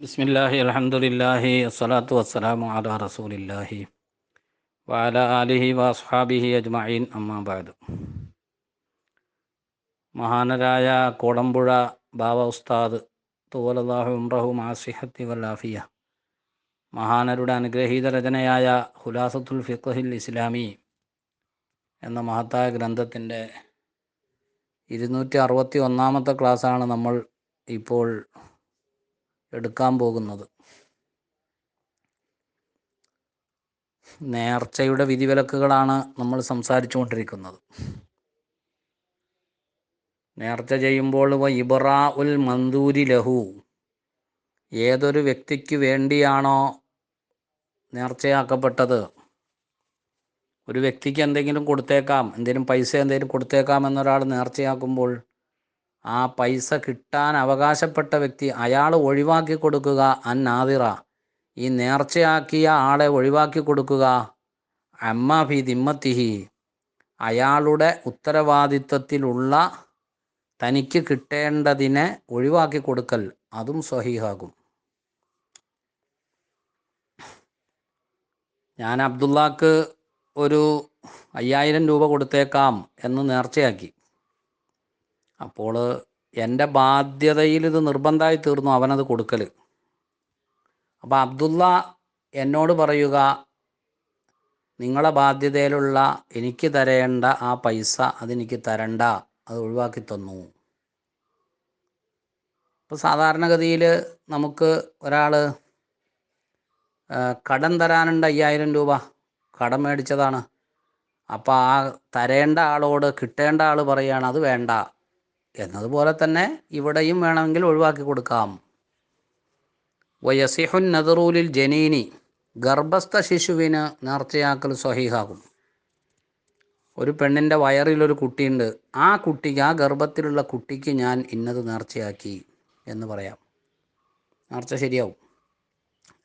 ബിസ്മില്ലാഹി അലഹമുല്ലാഹി അസ്സലാത്തു വസ്സലാമു അലാ റസൂലില്ലാഹി വാല ആലിഹി വഅസ്ഹാബിഹി അജ്മഈൻ അമ്മാ ബഅദ്. മഹാനരായ കോടമ്പുഴ ബാവ ഉസ്താദ് തൂവലല്ലാഹു ഉംറഹു മാസിഹത്തി വല്ലാഫിയ മഹാനരുടെ അനുഗ്രഹീത രചനയായ ഹുലാസത്തുൽ ഫിഖഹിൽ ഇസ്ലാമി എന്ന മഹത്തായ ഗ്രന്ഥത്തിന്റെ ഇരുന്നൂറ്റി അറുപത്തി ഒന്നാമത്തെ ക്ലാസ്സാണ് നമ്മൾ ഇപ്പോൾ എടുക്കാൻ പോകുന്നത്. നേർച്ചയുടെ വിധിവിലക്കുകളാണ് നമ്മൾ സംസാരിച്ചുകൊണ്ടിരിക്കുന്നത്. നേർച്ച ചെയ്യുമ്പോൾ വ ഉൽ മന്ദൂരി ലഹു. ഏതൊരു വ്യക്തിക്ക് വേണ്ടിയാണോ നേർച്ചയാക്കപ്പെട്ടത്? ഒരു വ്യക്തിക്ക് എന്തെങ്കിലും കൊടുത്തേക്കാം എന്തെങ്കിലും പൈസ എന്തെങ്കിലും കൊടുത്തേക്കാം എന്നൊരാൾ നേർച്ചയാക്കുമ്പോൾ ആ പൈസ കിട്ടാൻ അവകാശപ്പെട്ട വ്യക്തി അയാൾ ഒഴിവാക്കി കൊടുക്കുക അൻ നാദിറ. ഈ നേർച്ചയാക്കിയ ആളെ ഒഴിവാക്കി കൊടുക്കുക. അമ്മ ഫി ദിമ്മത്തിഹി. അയാളുടെ ഉത്തരവാദിത്വത്തിലുള്ള തനിക്ക് കിട്ടേണ്ടതിനെ ഒഴിവാക്കി കൊടുക്കൽ അതും സ്വഹീഹാകും. ഞാൻ അബ്ദുള്ളക്ക് ഒരു അയ്യായിരം രൂപ കൊടുത്തേക്കാം എന്ന് നേർച്ചയാക്കി. അപ്പോൾ എന്റെ ബാധ്യതയിൽ ഇത് നിർബന്ധമായി തീർന്നു അവനത് കൊടുക്കൽ അപ്പോൾ അബ്ദുള്ള എന്നോട് പറയുക നിങ്ങളെ ബാധ്യതയിലുള്ള എനിക്ക് തരേണ്ട ആ പൈസ അതെനിക്ക് തരണ്ട അത് ഒഴിവാക്കി തന്നു. ഇപ്പോൾ സാധാരണഗതിയിൽ നമുക്ക് ഒരാൾ കടം തരാനുണ്ട് അയ്യായിരം രൂപ കടം മേടിച്ചതാണ്. അപ്പോൾ ആ തരേണ്ട ആളോട് കിട്ടേണ്ട ആൾ പറയുകയാണ് അത് വേണ്ട എന്നതുപോലെ തന്നെ ഇവിടെയും വേണമെങ്കിൽ ഒഴിവാക്കി കൊടുക്കാം. വയസിഹുൻ നദറൂലിൽ ജനീനി ഗർഭസ്ഥ ശിശുവിന് നേർച്ചയാക്കൽ സ്വഹീഹാകും. ഒരു പെണ്ണിന്റെ വയറിലൊരു കുട്ടിയുണ്ട്. ആ കുട്ടിക്ക് ആ ഗർഭത്തിലുള്ള കുട്ടിക്ക് ഞാൻ ഇന്നത് നേർച്ചയാക്കി എന്ന് പറയാം. നേർച്ച ശരിയാവും.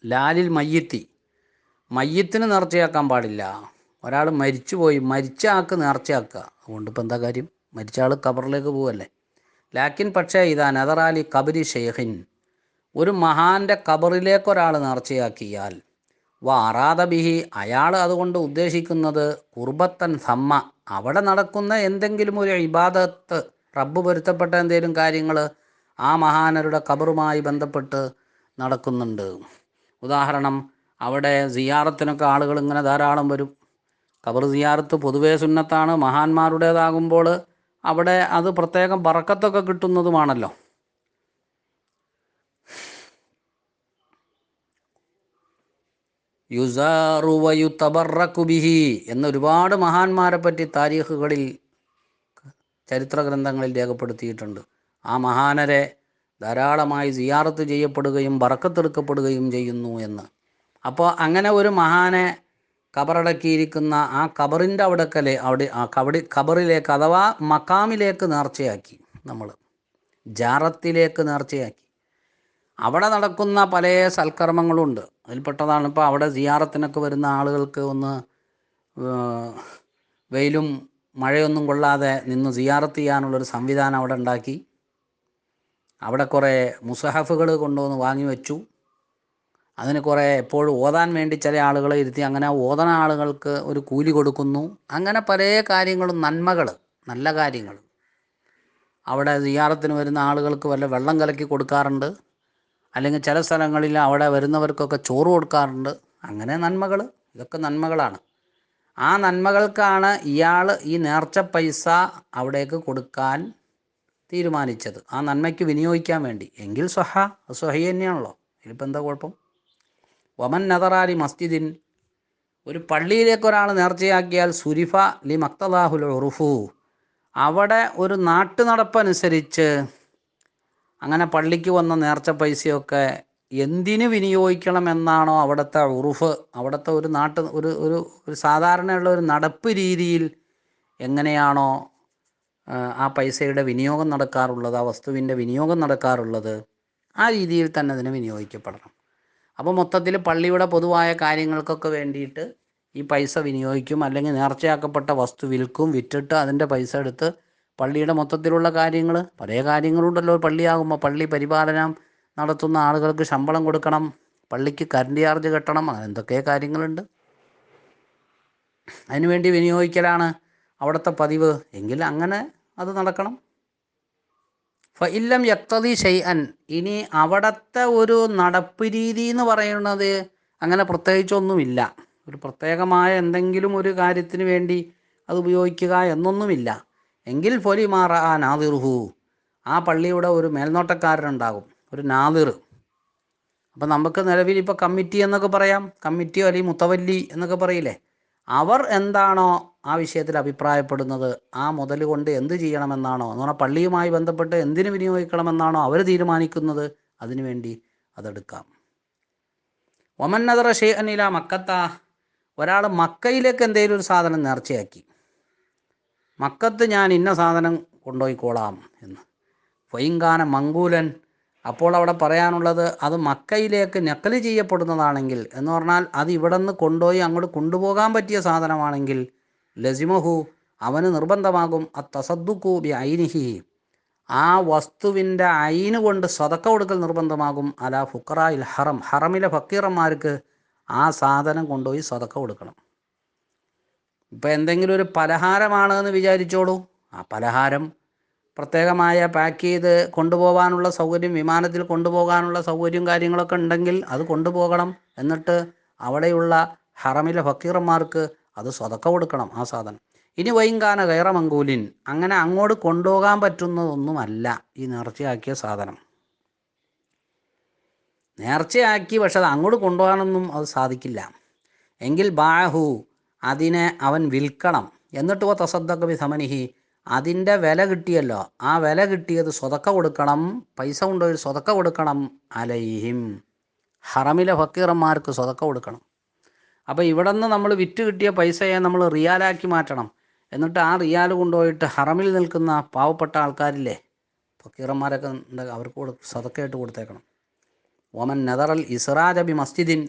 ലാലിൽ മയ്യത്തി മയ്യത്തിന് നേർച്ചയാക്കാൻ പാടില്ല. ഒരാൾ മരിച്ചുപോയി മരിച്ച ആൾക്ക് നേർച്ചയാക്കുക. അതുകൊണ്ട് ഇപ്പം എന്താ കാര്യം? മരിച്ച ആൾ കബറിലേക്ക് പോവല്ലേ? ലാക്കിൻ പക്ഷേ ഇതാ നദറാലി കബരി ഷെയ്ഖിൻ. ഒരു മഹാന്റെ കബറിലേക്കൊരാൾ നേർച്ചയാക്കിയാൽ വ അറാദബിഹി അയാൾ അതുകൊണ്ട് ഉദ്ദേശിക്കുന്നത് കുർബത്തൻ സമ്മ അവിടെ നടക്കുന്ന എന്തെങ്കിലും ഒരു ഇബാദത്ത് റബ്ബ് പൊരുത്തപ്പെട്ട എന്തെങ്കിലും കാര്യങ്ങൾ ആ മഹാനരുടെ കബറുമായി ബന്ധപ്പെട്ട് നടക്കുന്നുണ്ട്. ഉദാഹരണം അവിടെ സിയാറത്തിനൊക്കെ ആളുകൾ ഇങ്ങനെ ധാരാളം വരും. കബർ സിയാറത്ത് പൊതുവേ സുന്നത്താണ്. മഹാന്മാരുടേതാകുമ്പോൾ അവിടെ അത് പ്രത്യേകം പറക്കത്തൊക്കെ കിട്ടുന്നതുമാണല്ലോ. യുസാറുവയു തബറക്കുബിഹി എന്ന ഒരുപാട് മഹാന്മാരെ പറ്റി താരീഖുകളിൽ ചരിത്ര ഗ്രന്ഥങ്ങളിൽ രേഖപ്പെടുത്തിയിട്ടുണ്ട്. ആ മഹാനരെ ധാരാളമായി സിയാറത്ത് ചെയ്യപ്പെടുകയും ബറക്കത്തെടുക്കപ്പെടുകയും ചെയ്യുന്നു എന്ന്. അപ്പോൾ അങ്ങനെ ഒരു മഹാനെ കബറടക്കിയിരിക്കുന്ന ആ കബറിന്റെ അവിടക്കലെ അവിടെ ആ കബടി കബറിലേക്ക് അഥവാ മക്കാമിലേക്ക് നേർച്ചയാക്കി നമ്മൾ. ജാറത്തിലേക്ക് നേർച്ചയാക്കി. അവിടെ നടക്കുന്ന പല സൽക്കർമ്മങ്ങളുണ്ട്. അതിൽപ്പെട്ടതാണ് ഇപ്പോൾ അവിടെ സിയാറത്തിനൊക്കെ വരുന്ന ആളുകൾക്ക് ഒന്ന് വെയിലും മഴയൊന്നും കൊള്ളാതെ നിന്ന് സിയാറത്ത് ചെയ്യാനുള്ളൊരു സംവിധാനം അവിടെ ഉണ്ടാക്കി. അവിടെ കുറേ മുസഹഫുകൾ കൊണ്ടുവന്ന് വാങ്ങി വെച്ചു. അതിന് കുറേ എപ്പോഴും ഓതാൻ വേണ്ടി ചില ആളുകളെ ഇരുത്തി അങ്ങനെ ഓതണ ആളുകൾക്ക് ഒരു കൂലി കൊടുക്കുന്നു. അങ്ങനെ പല കാര്യങ്ങളും നന്മകൾ നല്ല കാര്യങ്ങൾ അവിടെ സിയാറത്തിന് വരുന്ന ആളുകൾക്ക് വല്ല വെള്ളം കലക്കി കൊടുക്കാറുണ്ട്. അല്ലെങ്കിൽ ചില സ്ഥലങ്ങളിൽ അവിടെ വരുന്നവർക്കൊക്കെ ചോറ് കൊടുക്കാറുണ്ട്. അങ്ങനെ നന്മകൾ ഇതൊക്കെ നന്മകളാണ്. ആ നന്മകൾക്കാണ് ഇയാൾ ഈ നേർച്ച പൈസ അവിടേക്ക് കൊടുക്കാൻ തീരുമാനിച്ചത്. ആ നന്മയ്ക്ക് വിനിയോഗിക്കാൻ വേണ്ടി. എങ്കിൽ സ്വഹ സ്വഹി തന്നെയാണല്ലോ. ഇതിലിപ്പോൾ എന്താ കുഴപ്പം? വമൻ നദറാലി മസ്ജിദിൻ. ഒരു പള്ളിയിലേക്ക് ഒരാൾ നേർച്ചയാക്കിയാൽ സുരിഫ ലി മക്തദാഹുൽ ഉറുഫു. അവിടെ ഒരു നാട്ടു നടപ്പനുസരിച്ച് അങ്ങനെ പള്ളിക്ക് വന്ന നേർച്ച പൈസയൊക്കെ എന്തിന് വിനിയോഗിക്കണം എന്നാണോ അവിടുത്തെ ഉറുഫ് അവിടുത്തെ ഒരു നാട്ട് ഒരു ഒരു ഒരു സാധാരണയുള്ള ഒരു നടപ്പ് രീതിയിൽ എങ്ങനെയാണോ ആ പൈസയുടെ വിനിയോഗം നടക്കാറുള്ളത് ആ വസ്തുവിന്റെ വിനിയോഗം നടക്കാറുള്ളത് ആ രീതിയിൽ തന്നെ അതിന് വിനിയോഗിക്കപ്പെടണം. അപ്പോൾ മൊത്തത്തിൽ പള്ളിയുടെ പൊതുവായ കാര്യങ്ങൾക്കൊക്കെ വേണ്ടിയിട്ട് ഈ പൈസ വിനിയോഗിക്കും അല്ലെങ്കിൽ നേർച്ചയാക്കപ്പെട്ട വസ്തു വിൽക്കും വിറ്റിട്ട് അതിന്റെ പൈസ എടുത്ത് പള്ളിയുടെ മൊത്തത്തിലുള്ള കാര്യങ്ങൾ പല കാര്യങ്ങളുണ്ടല്ലോ പള്ളിയാകുമ്പോൾ പള്ളി പരിപാലനം നടത്തുന്ന ആളുകൾക്ക് ശമ്പളം കൊടുക്കണം പള്ളിക്ക് കറണ്ട് ചാർജ് കെട്ടണം അങ്ങനെ എന്തൊക്കെ കാര്യങ്ങളുണ്ട്. അതിനുവേണ്ടി വിനിയോഗിക്കലാണ് അവിടുത്തെ പതിവ്. എങ്കിൽ അങ്ങനെ അത് നടക്കണം. ഫഇല്ലം യക്തതി ഷെയ്അൻ ഇനി അവിടുത്തെ ഒരു നടപ്പ് രീതി എന്ന് പറയുന്നത് അങ്ങനെ പ്രത്യേകിച്ചൊന്നുമില്ല. ഒരു പ്രത്യേകമായ എന്തെങ്കിലും ഒരു കാര്യത്തിന് വേണ്ടി അത് ഉപയോഗിക്കുക എന്നൊന്നുമില്ല. എങ്കിൽ പൊലി മാറ ആ നാദിർഹു ആ പള്ളിയുടെ ഒരു മേൽനോട്ടക്കാരനുണ്ടാകും ഒരു നാദിർ. അപ്പം നമുക്ക് നിലവിൽ ഇപ്പോൾ കമ്മിറ്റി എന്നൊക്കെ പറയാം. കമ്മിറ്റിയോ അല്ലെങ്കിൽ മുത്തവല്ലി എന്നൊക്കെ പറയില്ലേ? അവർ എന്താണോ ആ വിഷയത്തിൽ അഭിപ്രായപ്പെടുന്നത് ആ മുതൽ കൊണ്ട് എന്ത് ചെയ്യണമെന്നാണോ എന്ന് പറഞ്ഞാൽ പള്ളിയുമായി ബന്ധപ്പെട്ട് എന്തിനു വിനിയോഗിക്കണമെന്നാണോ അവർ തീരുമാനിക്കുന്നത് അതിനുവേണ്ടി അതെടുക്കാം. ഒമൻ നദറ ഷെയ്അനില മക്കത്ത ഒരാൾ മക്കയിലേക്ക് എന്തെങ്കിലും ഒരു സാധനം നേർച്ചയാക്കി. മക്കത്ത് ഞാൻ ഇന്ന സാധനം കൊണ്ടുപോയിക്കോളാം എന്ന്. ഫൈങ്കാന മങ്കൂലൻ അപ്പോൾ അവിടെ പറയാനുള്ളത് അത് മക്കയിലേക്ക് നക്കൽ ചെയ്യപ്പെടുന്നതാണെങ്കിൽ എന്ന് പറഞ്ഞാൽ അത് ഇവിടെ നിന്ന് കൊണ്ടുപോയി അങ്ങോട്ട് കൊണ്ടുപോകാൻ പറ്റിയ സാധനമാണെങ്കിൽ ലസിമഹു അവന് നിർബന്ധമാകും അ തസദ്ദുക്കു ഐനിഹി ആ വസ്തുവിന്റെ ഐന് കൊണ്ട് സ്വതക്ക കൊടുക്കൽ നിർബന്ധമാകും. അല ഫുക്കറായിൽ ഹറം. ഹറമിലെ ഫക്കീറന്മാർക്ക് ആ സാധനം കൊണ്ടുപോയി സ്വതക്ക കൊടുക്കണം. ഇപ്പം എന്തെങ്കിലും ഒരു പലഹാരമാണ് എന്ന് വിചാരിച്ചോളൂ. ആ പലഹാരം പ്രത്യേകമായ പാക്ക് ചെയ്ത് കൊണ്ടുപോകാനുള്ള സൗകര്യം വിമാനത്തിൽ കൊണ്ടുപോകാനുള്ള സൗകര്യം കാര്യങ്ങളൊക്കെ ഉണ്ടെങ്കിൽ അത് കൊണ്ടുപോകണം. എന്നിട്ട് അവിടെയുള്ള ഹറമിലെ ഫക്കീറന്മാർക്ക് അത് സ്വതക്ക കൊടുക്കണം ആ സാധനം. ഇനി വൈങ്കാന കയറമങ്കൂലിൻ അങ്ങനെ അങ്ങോട്ട് കൊണ്ടുപോകാൻ പറ്റുന്നതൊന്നുമല്ല ഈ നേർച്ചയാക്കിയ സാധനം. നേർച്ചയാക്കി പക്ഷെ അത് അങ്ങോട്ട് കൊണ്ടുപോകാനൊന്നും അത് സാധിക്കില്ല. എങ്കിൽ ബാഹു അതിനെ അവൻ വിൽക്കണം. എന്നിട്ട് ഓ തസദ്ദക്ക ബി സമനിഹി അതിന്റെ വില കിട്ടിയല്ലോ. ആ വില കിട്ടിയത് സ്വതക്ക കൊടുക്കണം. പൈസ കൊണ്ടുപോയി സ്വതക്ക കൊടുക്കണം അലൈഹിം. ഹറമിലെ ഫക്കീറന്മാർക്ക് സ്വതക്ക കൊടുക്കണം. അപ്പോൾ ഇവിടെ നിന്ന് നമ്മൾ വിറ്റ് കിട്ടിയ പൈസയെ നമ്മൾ റിയാലാക്കി മാറ്റണം. എന്നിട്ട് ആ റിയാൽ കൊണ്ടുപോയിട്ട് ഹറമിൽ നിൽക്കുന്ന പാവപ്പെട്ട ആൾക്കാരില്ലേ ഫക്കീറന്മാരൊക്കെ ഉണ്ട് അവർക്ക് കൊടു സ്വതക്കയായിട്ട് കൊടുത്തേക്കണം. ഓമൻ നെതറൽ ഇസ്രാജ് ബി മസ്ജിദിൻ.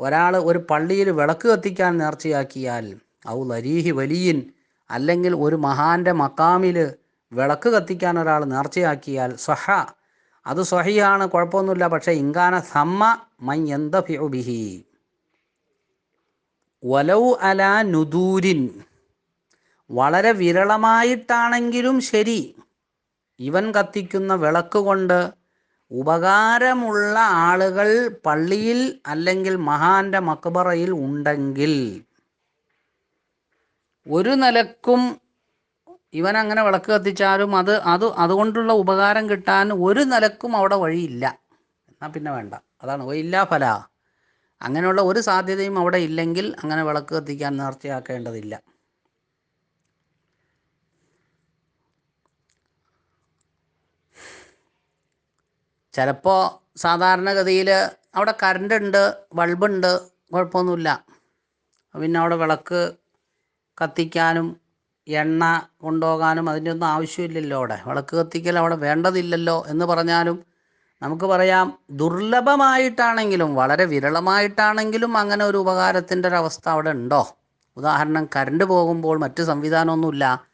ഒരാൾ ഒരു പള്ളിയിൽ വിളക്ക് കത്തിക്കാൻ നേർച്ചയാക്കിയാൽ ഔ ലരീഹി വലിയൻ അല്ലെങ്കിൽ ഒരു മഹാന്റെ മക്കാമിൽ വിളക്ക് കത്തിക്കാൻ ഒരാൾ നേർച്ചയാക്കിയാൽ സഹ അത് സ്വഹിയാണ് കുഴപ്പമൊന്നുമില്ല. പക്ഷേ ഇങ്കാന സമ്മ മൈ ഫിഉബിഹി വലൗ അല നുദൂരിൻ. വളരെ വിരളമായിട്ടാണെങ്കിലും ശരി. ഇവൻ കത്തിക്കുന്ന വിളക്ക് കൊണ്ട് ഉപകാരമുള്ള ആളുകൾ പള്ളിയിൽ അല്ലെങ്കിൽ മഹാന്റെ മക്ബറയിൽ ഉണ്ടെങ്കിൽ ഒരു നിലക്കും ഇവൻ അങ്ങനെ വിളക്ക് കത്തിച്ചാലും അത് അത് അതുകൊണ്ടുള്ള ഉപകാരം കിട്ടാൻ ഒരു നിലക്കും അവിടെ വഴിയില്ല. എന്നാൽ പിന്നെ വേണ്ട. അതാണ്. വയില്ല ഫല. അങ്ങനെയുള്ള ഒരു സാധ്യതയും അവിടെ ഇല്ലെങ്കിൽ അങ്ങനെ വിളക്ക് കത്തിക്കാൻ നേർച്ചയാക്കേണ്ടതില്ല. ചിലപ്പോൾ സാധാരണഗതിയിൽ അവിടെ കറണ്ട് ഉണ്ട് ബൾബുണ്ട് കുഴപ്പമൊന്നുമില്ല. പിന്നെ അവിടെ വിളക്ക് കത്തിക്കാനും എണ്ണ കൊണ്ടുപോകാനും അതിന്റെ ഒന്നും ആവശ്യമില്ലല്ലോ അവിടെ. വിളക്ക് കത്തിക്കൽ അവിടെ വേണ്ടതില്ലല്ലോ എന്ന് പറഞ്ഞാലും നമുക്ക് പറയാം ദുർലഭമായിട്ടാണെങ്കിലും വളരെ വിരളമായിട്ടാണെങ്കിലും അങ്ങനെ ഒരു ഉപകാരത്തിന്റെ ഒരു അവസ്ഥ അവിടെ ഉണ്ടോ? ഉദാഹരണം കരണ്ട് പോകുമ്പോൾ മറ്റ് സംവിധാനമൊന്നുമില്ല.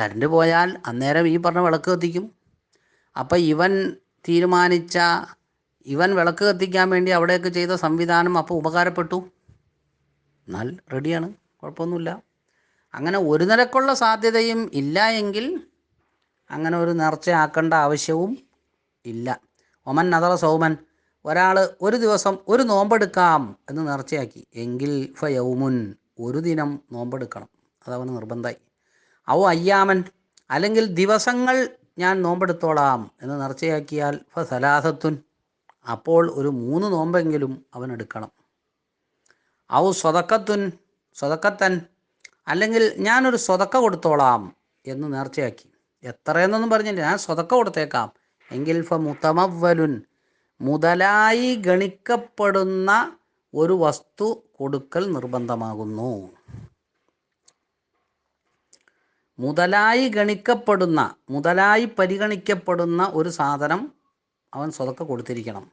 കരണ്ട് പോയാൽ അന്നേരം ഈ പറഞ്ഞ വിളക്ക് കത്തിക്കും. അപ്പം ഇവൻ തീരുമാനിച്ച ഇവൻ വിളക്ക് കത്തിക്കാൻ വേണ്ടി അവിടെയൊക്കെ ചെയ്ത സംവിധാനം അപ്പോൾ ഉപകാരപ്പെട്ടു. എന്നാൽ റെഡിയാണ് കുഴപ്പമൊന്നുമില്ല. അങ്ങനെ ഒരു നിലക്കുള്ള സാധ്യതയും ഇല്ല എങ്കിൽ അങ്ങനെ ഒരു നേർച്ചയാക്കേണ്ട ആവശ്യവും ഇല്ല. ഒമൻ നദറ സൗമൻ ഒരാൾ ഒരു ദിവസം ഒരു നോമ്പെടുക്കാം എന്ന് നേർച്ചയാക്കി. എങ്കിൽ ഫ യൗമുൻ ഒരു ദിനം നോമ്പെടുക്കണം. അതവന് നിർബന്ധമായി. ഔ അയ്യാമൻ അല്ലെങ്കിൽ ദിവസങ്ങൾ ഞാൻ നോമ്പെടുത്തോളാം എന്ന് നേർച്ചയാക്കിയാൽ ഫ സലാസത്തുൻ അപ്പോൾ ഒരു മൂന്ന് നോമ്പെങ്കിലും അവൻ എടുക്കണം. ഔ സ്വതക്കത്തുൻ സ്വതക്കത്തൻ അല്ലെങ്കിൽ ഞാനൊരു സ്വതക്ക കൊടുത്തോളാം എന്ന് നേർച്ചയാക്കി. എത്രയെന്നൊന്നും പറഞ്ഞില്ല. ഞാൻ സ്വതക്ക കൊടുത്തേക്കാം. എങ്കിൽ ഫ മുത്തമവലുൻ മുതലായി ഗണിക്കപ്പെടുന്ന ഒരു വസ്തു കൊടുക്കൽ നിർബന്ധമാകുന്നു. മുതലായി ഗണിക്കപ്പെടുന്ന മുതലായി പരിഗണിക്കപ്പെടുന്ന ഒരു സാധനം അവൻ സ്വതക്ക കൊടുത്തിരിക്കണം.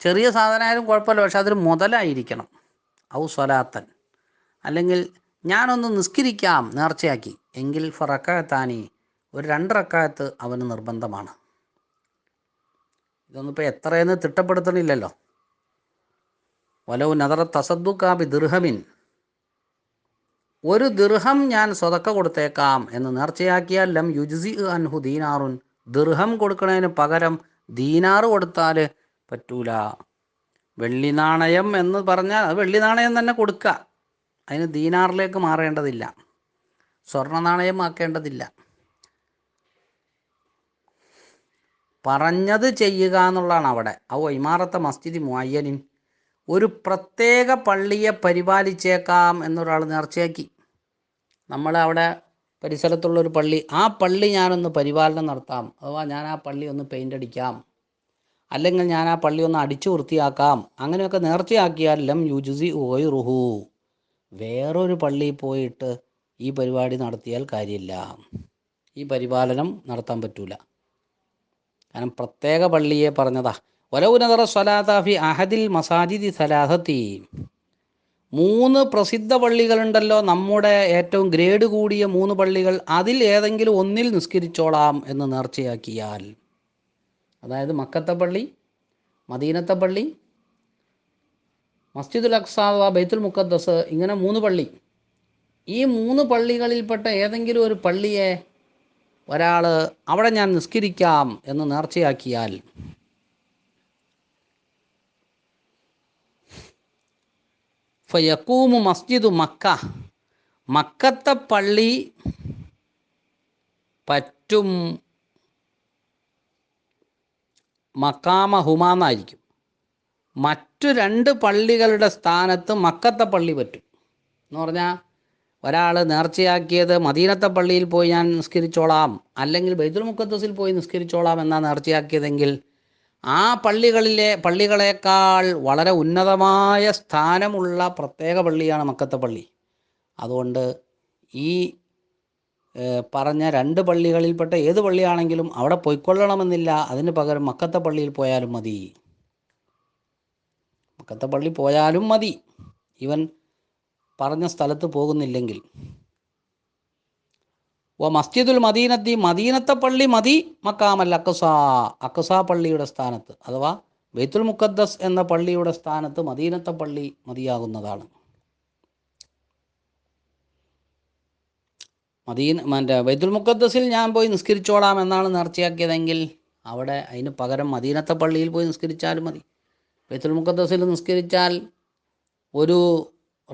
ചെറിയ സാധനമായാലും കുഴപ്പമില്ല. പക്ഷെ അതൊരു മുതലായിരിക്കണം. ഔ സ്വലാത്തൻ. അല്ലെങ്കിൽ ഞാനൊന്ന് നിസ്കരിക്കാം നേർച്ചയാക്കി. എങ്കിൽ ഫറക്കാത്താനി ഒരു രണ്ട് റക്കായത്ത് അവന് നിർബന്ധമാണ്. ഇതൊന്നും എത്രയെന്ന് തിട്ടപ്പെടുത്തണില്ലല്ലോ. വലവ് നദറ തസദ്ദുക്കാബി ദിർഹമിൻ. ഒരു ദിർഹം ഞാൻ സ്വതക്ക കൊടുത്തേക്കാം എന്ന് നേർച്ചയാക്കിയാൽ ലം യുജ്സി അൻഹു ദീനാറുൻ. ദിർഹം കൊടുക്കുന്നതിന് പകരം ദീനാറ് കൊടുത്താൽ പറ്റൂല. വെള്ളി നാണയം എന്ന് പറഞ്ഞാൽ അത് വെള്ളി നാണയം തന്നെ കൊടുക്കുക അതിന് ദീനാറിലേക്ക് മാറേണ്ടതില്ല. സ്വർണ നാണയം ആക്കേണ്ടതില്ല. പറഞ്ഞത് ചെയ്യുക എന്നുള്ളതാണ് അവിടെ. ഔ ഇമാറത്തെ മസ്ജിദ് മുഅയ്യനിൻ. ഒരു പ്രത്യേക പള്ളിയെ പരിപാലിച്ചേക്കാം എന്നൊരാൾ നേർച്ചയാക്കി. നമ്മൾ അവിടെ പരിസരത്തുള്ള ഒരു പള്ളി. ആ പള്ളി ഞാനൊന്ന് പരിപാലനം നടത്താം. അഥവാ ഞാൻ ആ പള്ളി ഒന്ന് പെയിന്റ് അടിക്കാം. അല്ലെങ്കിൽ ഞാൻ ആ പള്ളി ഒന്ന് അടിച്ചു വൃത്തിയാക്കാം. അങ്ങനെയൊക്കെ നേർച്ചയാക്കിയാൽ ലം യുജുസി ഓയ് റുഹു വേറൊരു പള്ളിയിൽ പോയിട്ട് ഈ പരിപാടി നടത്തിയാൽ കാര്യമില്ല. ഈ പരിപാലനം നടത്താൻ പറ്റൂല. കാരണം പ്രത്യേക പള്ളിയെ പറഞ്ഞതാ. വലൗ സ്വലാതാഫി അഹദിൽ മസാജിദി സലാഹത്തി മൂന്ന് പ്രസിദ്ധ പള്ളികളുണ്ടല്ലോ. നമ്മുടെ ഏറ്റവും ഗ്രേഡ് കൂടിയ മൂന്ന് പള്ളികൾ അതിൽ ഏതെങ്കിലും ഒന്നിൽ നിസ്കരിച്ചോളാം എന്ന് നേർച്ചയാക്കിയാൽ. അതായത് മക്കത്തെ പള്ളി മദീനത്തെ പള്ളി മസ്ജിദുൽ അക്സാവ ബൈത്തുൽ മുക്കദ്ദസ് ഇങ്ങനെ മൂന്ന് പള്ളി. ഈ മൂന്ന് പള്ളികളിൽപ്പെട്ട ഏതെങ്കിലും ഒരു പള്ളിയെ ഒരാൾ അവിടെ ഞാൻ നിസ്കരിക്കാം എന്ന് നേർച്ചയാക്കിയാൽ ഫയക്കൂമു മസ്ജിദു മക്ക. മക്കത്തെ പള്ളി പറ്റും മക്കാമ ഹുമാന്നായിരിക്കും മറ്റു രണ്ട് പള്ളികളുടെ സ്ഥാനത്ത് മക്കത്തെ പള്ളി പറ്റും. എന്ന് പറഞ്ഞാൽ ഒരാൾ നേർച്ചയാക്കിയത് മദീനത്തെ പള്ളിയിൽ പോയി ഞാൻ നിസ്കരിച്ചോളാം അല്ലെങ്കിൽ ബൈദുൽ മുക്കത്തസിൽ പോയി നിസ്കരിച്ചോളാം എന്നാ നേർച്ചയാക്കിയതെങ്കിൽ ആ പള്ളികളിലെ പള്ളികളേക്കാൾ വളരെ ഉന്നതമായ സ്ഥാനമുള്ള പ്രത്യേക പള്ളിയാണ് മക്കത്തെ പള്ളി. അതുകൊണ്ട് ഈ പറഞ്ഞ രണ്ട് പള്ളികളിൽപ്പെട്ട ഏത് പള്ളിയാണെങ്കിലും അവിടെ പോയിക്കൊള്ളണമെന്നില്ല അതിന് പകരം മക്കത്തെ പള്ളിയിൽ പോയാലും മതി. മക്കത്തെ പള്ളി പോയാലും മതി. ഇവൻ പറഞ്ഞ സ്ഥലത്ത് പോകുന്നില്ലെങ്കിൽ. ഓ മസ്ജിദുൽ മദീനത്തി മദീനത്തെ പള്ളി മതി മക്കാമൽ അക്കസ അക്കസ പള്ളിയുടെ സ്ഥാനത്ത് അഥവാ ബൈത്തുൽ മുക്കദ്ദസ് എന്ന പള്ളിയുടെ സ്ഥാനത്ത് മദീനത്തെ പള്ളി മതിയാകുന്നതാണ്. മദീന മറ്റേ ബൈത്തുൽ മുക്കദ്ദസിൽ ഞാൻ പോയി നിസ്കരിച്ചോളാം എന്നാണ് നേർച്ചയാക്കിയതെങ്കിൽ അവിടെ അതിന് പകരം മദീനത്തെ പള്ളിയിൽ പോയി നിസ്കരിച്ചാലും മതി. ബൈത്തുൽ മുക്കദ്ദസിൽ നിസ്കരിച്ചാൽ ഒരു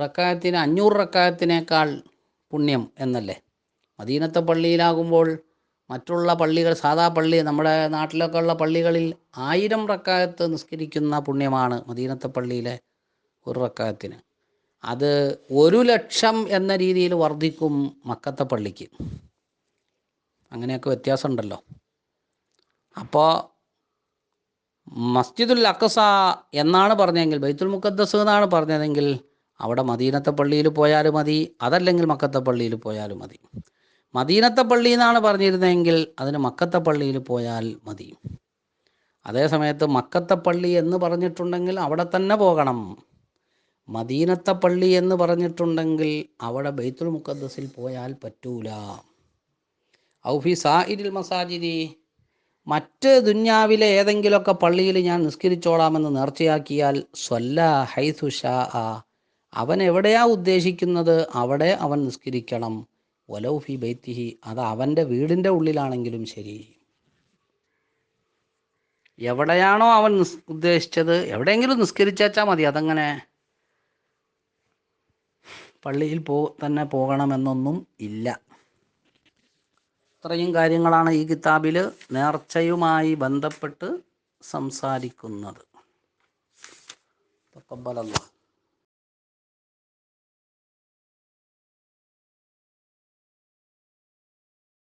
റക്കായത്തിന് അഞ്ഞൂറ് റക്കായത്തിനേക്കാൾ പുണ്യം എന്നല്ലേ? മദീനത്തെ പള്ളിയിലാകുമ്പോൾ മറ്റുള്ള പള്ളികൾ സാധാ പള്ളി നമ്മുടെ നാട്ടിലൊക്കെ ഉള്ള പള്ളികളിൽ ആയിരം റക്കായത്ത് നിസ്കരിക്കുന്ന പുണ്യമാണ് മദീനത്തെ പള്ളിയിലെ ഒരു റക്കായത്തിന്. അത് ഒരു ലക്ഷം എന്ന രീതിയിൽ വർദ്ധിക്കും മക്കത്തെ പള്ളിക്ക്. അങ്ങനെയൊക്കെ വ്യത്യാസമുണ്ടല്ലോ. അപ്പോൾ മസ്ജിദുൽ അക്കസ എന്നാണ് പറഞ്ഞതെങ്കിൽ ബൈത്തുൽ മുക്കദ്ദസ് എന്നാണ് പറഞ്ഞതെങ്കിൽ അവിടെ മദീനത്തെ പള്ളിയിൽ പോയാലും മതി അതല്ലെങ്കിൽ മക്കത്തെ പള്ളിയിൽ പോയാലും മതി. മദീനത്തെ പള്ളി എന്നാണ് പറഞ്ഞിരുന്നതെങ്കിൽ അതിന് മക്കത്തെ പള്ളിയിൽ പോയാൽ മതി. അതേ സമയത്ത് മക്കത്തെ പള്ളി എന്ന് പറഞ്ഞിട്ടുണ്ടെങ്കിൽ അവിടെ തന്നെ പോകണം. മദീനത്തെ പള്ളി എന്ന് പറഞ്ഞിട്ടുണ്ടെങ്കിൽ അവിടെ ബൈത്തുൽ മുക്കദ്ദസിൽ പോയാൽ പറ്റൂല. ഔഫി സാഹിരിൽ മസാജിദി. മറ്റ് ദുന്യാവിലെ ഏതെങ്കിലുമൊക്കെ പള്ളിയിൽ ഞാൻ നിസ്കരിച്ചോളാമെന്ന് നേർച്ചയാക്കിയാൽ സ്വല്ല ഹൈസു ആ അവൻ എവിടെയാ ഉദ്ദേശിക്കുന്നത് അവിടെ അവൻ നിസ്കരിക്കണം. വലൗഫി ബൈത്തിഹി. അത് അവന്റെ വീടിന്റെ ഉള്ളിലാണെങ്കിലും ശരി. എവിടെയാണോ അവൻ ഉദ്ദേശിച്ചത് എവിടെയെങ്കിലും നിസ്കരിച്ചാച്ചാൽ മതി അതങ്ങനെ. പള്ളിയിൽ പോ തന്നെ പോകണമെന്നൊന്നും ഇല്ല. ഇത്രയും കാര്യങ്ങളാണ് ഈ കിതാബിൽ നേർച്ചയുമായി ബന്ധപ്പെട്ട് സംസാരിക്കുന്നത്. തക്കബലല്ലാഹ്.